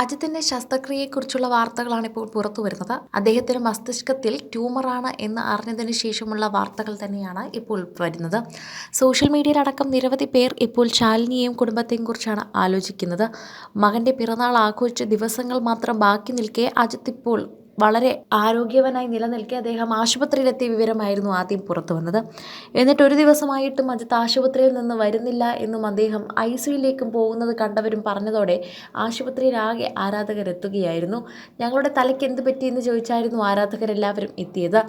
അജിത്തിന്റെ ശസ്ത്രക്രിയയെക്കുറിച്ചുള്ള വാർത്തകളാണ് ഇപ്പോൾ പുറത്തു വരുന്നത്. അദ്ദേഹത്തിന് മസ്തിഷ്കത്തിൽ ട്യൂമറാണ് എന്ന് അറിഞ്ഞതിന് ശേഷമുള്ള വാർത്തകൾ തന്നെയാണ് ഇപ്പോൾ വരുന്നത്. സോഷ്യൽ മീഡിയയിലടക്കം നിരവധി പേർ ഇപ്പോൾ ശാലിനിയെയും കുടുംബത്തെയും കുറിച്ചാണ് ആലോചിക്കുന്നത്. മകന്റെ പിറന്നാൾ ആഘോഷിച്ച് ദിവസങ്ങൾ മാത്രം ബാക്കി നിൽക്കെ അജിത്ത് ഇപ്പോൾ വളരെ ആരോഗ്യവനായി നിലനിൽക്കെ അദ്ദേഹം ആശുപത്രിയിലെത്തിയ വിവരമായിരുന്നു ആദ്യം പുറത്തു വന്നത്. എന്നിട്ട് ഒരു ദിവസമായിട്ടും അജിത്ത് ആശുപത്രിയിൽ നിന്ന് വരുന്നില്ല എന്നും അദ്ദേഹം ഐ സിയിലേക്കും പോകുന്നത് കണ്ടവരും പറഞ്ഞതോടെ ആശുപത്രിയിലാകെ ആരാധകരെത്തുകയായിരുന്നു. ഞങ്ങളുടെ തലയ്ക്ക് എന്ത് പറ്റിയെന്ന് ചോദിച്ചായിരുന്നു ആരാധകരെല്ലാവരും എത്തിയത്.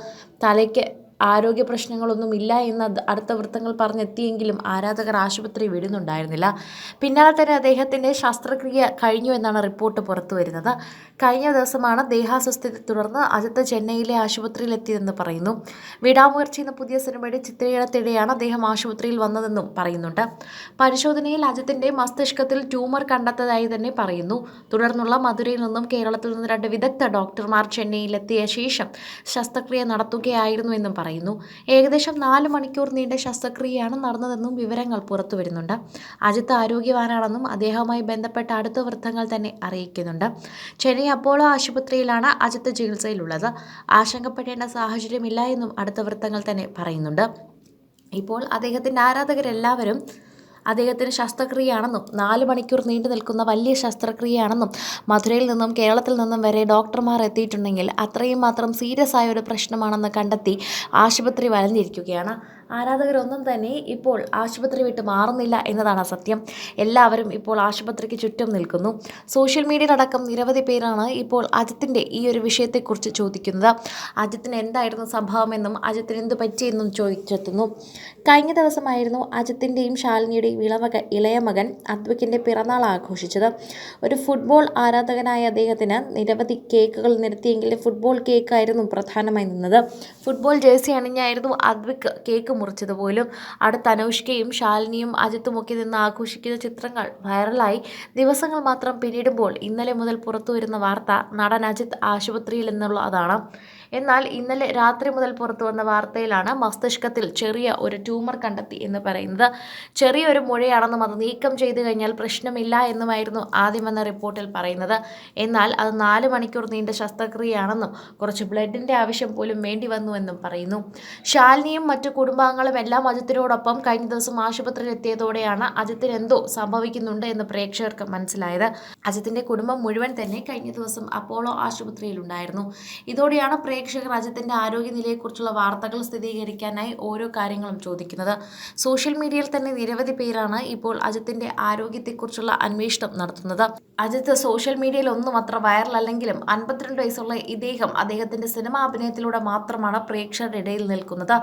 തലയ്ക്ക് ആരോഗ്യ പ്രശ്നങ്ങളൊന്നും ഇല്ല എന്ന് അടുത്ത വൃത്തങ്ങൾ പറഞ്ഞെത്തിയെങ്കിലും ആരാധകർ ആശുപത്രി വിടുന്നുണ്ടായിരുന്നില്ല. പിന്നാലെ തന്നെ അദ്ദേഹത്തിന്റെ ശസ്ത്രക്രിയ കഴിഞ്ഞു എന്നാണ് റിപ്പോർട്ട് പുറത്തു വരുന്നത്. കഴിഞ്ഞ ദിവസമാണ് ദേഹാസ്വസ്ഥതയെ തുടർന്ന് അജിത്ത് ചെന്നൈയിലെ ആശുപത്രിയിലെത്തിയതെന്ന് പറയുന്നു. വിടാമുയർച്ച എന്ന പുതിയ സിനിമയുടെ ചിത്രീകരണത്തിനിടെയാണ് അദ്ദേഹം ആശുപത്രിയിൽ വന്നതെന്നും പറയുന്നുണ്ട്. പരിശോധനയിൽ അജിത്തിന്റെ മസ്തിഷ്കത്തിൽ ട്യൂമർ കണ്ടെത്തതായി തന്നെ പറയുന്നു. തുടർന്നുള്ള മധുരയിൽ നിന്നും കേരളത്തിൽ നിന്ന് രണ്ട് വിദഗ്ധ ഡോക്ടർമാർ ചെന്നൈയിലെത്തിയ ശേഷം ശസ്ത്രക്രിയ നടത്തുകയായിരുന്നു എന്നും പറയുന്നു. ഏകദേശം നാല് മണിക്കൂർ നീണ്ട ശസ്ത്രക്രിയയാണ് നടന്നതെന്നും വിവരങ്ങൾ പുറത്തു വരുന്നുണ്ട്. അജിത്ത് ആരോഗ്യവാനാണെന്നും അദ്ദേഹവുമായി ബന്ധപ്പെട്ട അടുത്ത വൃത്തങ്ങൾ തന്നെ അറിയിക്കുന്നുണ്ട്. ചെന്നൈ അപ്പോളോ ആശുപത്രിയിലാണ് അജിത്ത് ചികിത്സയിലുള്ളത്. ആശങ്കപ്പെടേണ്ട സാഹചര്യമില്ല എന്നും അടുത്ത വൃത്തങ്ങൾ തന്നെ പറയുന്നുണ്ട്. ഇപ്പോൾ അദ്ദേഹത്തിന്റെ ആരാധകരെല്ലാവരും അദ്ദേഹത്തിന് ശസ്ത്രക്രിയയാണെന്നും നാല് മണിക്കൂർ നീണ്ടു നിൽക്കുന്ന വലിയ ശസ്ത്രക്രിയയാണെന്നും മധുരയിൽ നിന്നും കേരളത്തിൽ നിന്നും വരെ ഡോക്ടർമാർ എത്തിയിട്ടുണ്ടെങ്കിൽ അത്രയും മാത്രം സീരിയസ് ആയ ഒരു പ്രശ്നമാണെന്ന് കണ്ടെത്തി ആശുപത്രി വലഞ്ഞിരിക്കുകയാണ്. ആരാധകരൊന്നും തന്നെ ഇപ്പോൾ ആശുപത്രി വിട്ട് മാറുന്നില്ല എന്നതാണ് സത്യം. എല്ലാവരും ഇപ്പോൾ ആശുപത്രിക്ക് ചുറ്റും നിൽക്കുന്നു. സോഷ്യൽ മീഡിയയിലടക്കം നിരവധി പേരാണ് ഇപ്പോൾ അജിത്തിന്റെ ഈ ഒരു വിഷയത്തെക്കുറിച്ച് ചോദിക്കുന്നത്. അജിത്തിന് എന്തായിരുന്നു സംഭവമെന്നും അജിത്തിന് എന്ത് പറ്റിയെന്നും ചോദിച്ചെത്തുന്നു. കഴിഞ്ഞ ദിവസമായിരുന്നു അജിത്തിന്റെയും ശാലിനിയുടെയും ഇളമക ഇളയ മകൻ അദ്വക്കിന്റെ പിറന്നാൾ ആഘോഷിച്ചത്. ഒരു ഫുട്ബോൾ ആരാധകനായ അദ്ദേഹത്തിന് നിരവധി കേക്കുകൾ നിരത്തിയെങ്കിലും ഫുട്ബോൾ കേക്കായിരുന്നു പ്രധാനമായി നിന്നത്. ഫുട്ബോൾ ജേഴ്സി അണിഞ്ഞായിരുന്നു അദ്വിക് കേക്ക് മുറിച്ചത് പോലും അടുത്ത അനുഷ്കയും ശാലിനിയും അജിത്തുമൊക്കെ നിന്ന് ആഘോഷിക്കുന്ന ചിത്രങ്ങൾ വൈറലായി. ദിവസങ്ങൾ മാത്രം പിന്നിടുമ്പോൾ ഇന്നലെ മുതൽ പുറത്തു വരുന്ന വാർത്ത നടൻ അജിത്ത് ആശുപത്രിയിൽ എന്നുള്ളതാണ്. എന്നാൽ ഇന്നലെ രാത്രി മുതൽ പുറത്തു വന്ന വാർത്തയിലാണ് മസ്തിഷ്കത്തിൽ ചെറിയ ഒരു ട്യൂമർ കണ്ടെത്തി എന്ന് പറയുന്നത്. ചെറിയൊരു മുഴയാണെന്നും അത് നീക്കം ചെയ്തു കഴിഞ്ഞാൽ പ്രശ്നമില്ല എന്നുമായിരുന്നു ആദ്യം വന്ന റിപ്പോർട്ടിൽ പറയുന്നത്. എന്നാൽ അത് നാല് മണിക്കൂർ നീണ്ട ശസ്ത്രക്രിയയാണെന്നും കുറച്ച് ബ്ലഡിന്റെ ആവശ്യം പോലും വേണ്ടി വന്നുവെന്നും പറയുന്നു. ശാലിനിയും മറ്റു കുടുംബാംഗങ്ങളും എല്ലാം അജിത്തിനോടൊപ്പം കഴിഞ്ഞ ദിവസം ആശുപത്രിയിൽ എത്തിയതോടെയാണ് അജിത്തിന് എന്തോ സംഭവിക്കുന്നുണ്ട് എന്ന് പ്രേക്ഷകർക്ക് മനസ്സിലായത്. അജിത്തിന്റെ കുടുംബം മുഴുവൻ തന്നെ കഴിഞ്ഞ ദിവസം അപ്പോളോ ആശുപത്രിയിലുണ്ടായിരുന്നു. ഇതോടെയാണ് പ്രേക്ഷകർ അജിത്തിന്റെ ആരോഗ്യനിലയെക്കുറിച്ചുള്ള വാർത്തകൾ സ്ഥിരീകരിക്കാനായി ഓരോ കാര്യങ്ങളും ചോദിക്കുന്നത്. സോഷ്യൽ മീഡിയയിൽ തന്നെ നിരവധി പേരാണ് ഇപ്പോൾ അജിത്തിന്റെ ആരോഗ്യത്തെക്കുറിച്ചുള്ള അന്വേഷണം നടത്തുന്നത്. അജിത്ത് സോഷ്യൽ മീഡിയയിൽ ഒന്നും അത്ര വൈറൽ അല്ലെങ്കിലും അൻപത്തിരണ്ട് വയസ്സുള്ള ഇദ്ദേഹം അദ്ദേഹത്തിന്റെ സിനിമാ അഭിനയത്തിലൂടെ മാത്രമാണ് പ്രേക്ഷകരുടെ ഇടയിൽ നിൽക്കുന്നത്.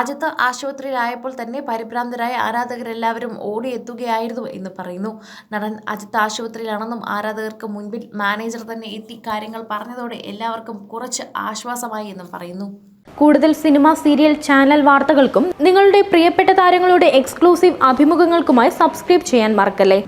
അജിത്ത് ആശുപത്രിയിലായപ്പോൾ തന്നെ പരിഭ്രാന്തരായ ആരാധകരെല്ലാവരും ഓടിയെത്തുകയായിരുന്നു എന്ന് പറയുന്നു. നടൻ അജിത്ത് ആശുപത്രിയിലാണെന്നും ആരാധകർക്ക് മുൻപിൽ മാനേജർ തന്നെ എത്തി കാര്യങ്ങൾ പറഞ്ഞതോടെ എല്ലാവർക്കും കുറച്ച് ആശ്വാസമായി എന്നും പറയുന്നു. കൂടുതൽ സിനിമ സീരിയൽ ചാനൽ വാർത്തകൾക്കും നിങ്ങളുടെ പ്രിയപ്പെട്ട താരങ്ങളുടെ എക്സ്ക്ലൂസീവ് അഭിമുഖങ്ങൾക്കുമായി സബ്സ്ക്രൈബ് ചെയ്യാൻ മറക്കല്ലേ?